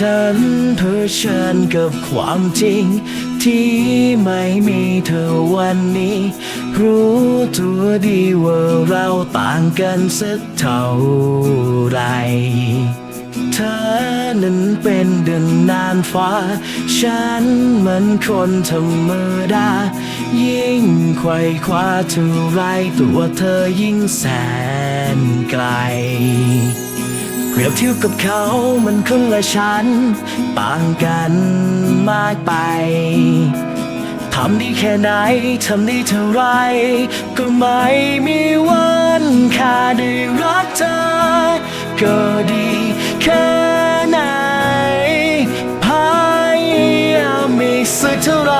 ฉันเผชิญกับความจริง ที่ไม่มีเธอวันนี้ รู้ตัวดีว่าเราต่างกันสักเท่าไรเธอนั้นเป็นดังนานฟ้า ฉันเหมือนคนธรรมดา ยิ่งไขว่คว้าเท่าไรตัวเธอยิ่งแสนไกล เปรียบเทียบกับเขามันคนละชั้นต่างกันมากไป ทำดีแค่ไหน ทำดีเท่าไร ก็ไม่มีวันค่าได้รักเธอ ก็ดีแค่ไหนพยายามมีสักเท่าไร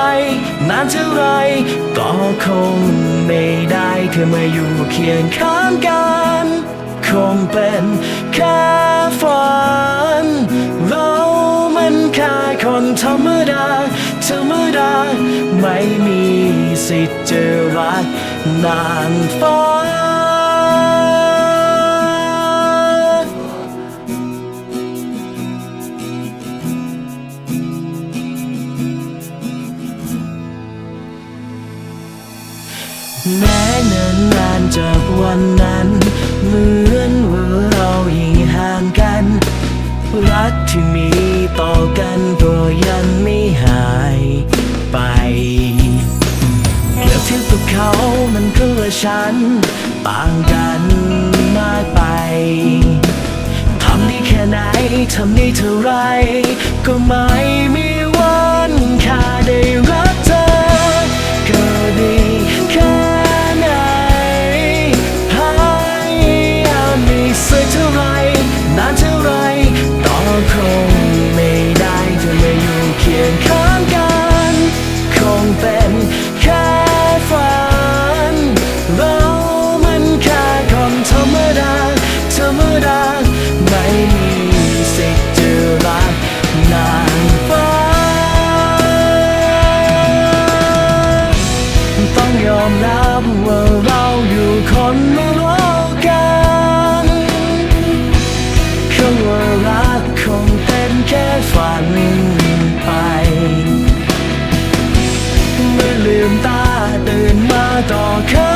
นานเท่าไร ก็คงไม่ได้แค่มาอยู่เคียงข้างกัน คงเป็นแค่ฝัน เรามันแค่คนธรรมดา ธรรมดา ไม่มีสิทธิ์จะรักนางฟ้าแม้เนิ่นนานจากวันนั้น เหมือนว่าเรายิ่งห่างกัน รักที่มีต่อกันก็ยังไม่หายไปเปรียบเทียบกับเขามันก็และฉัน ต่างกันมากไปทำได้แค่ไหนทำได้เท่าไรก็ไม่ มื่ไม่มีสิทธิ์จะรักนางฟ้า ต้องยอมรับว่าเราอยู่คนละโลกกันคำว่ารักคงเป็นแค่ฝันไป เมื่อลืมตาตื่นมาต่อคื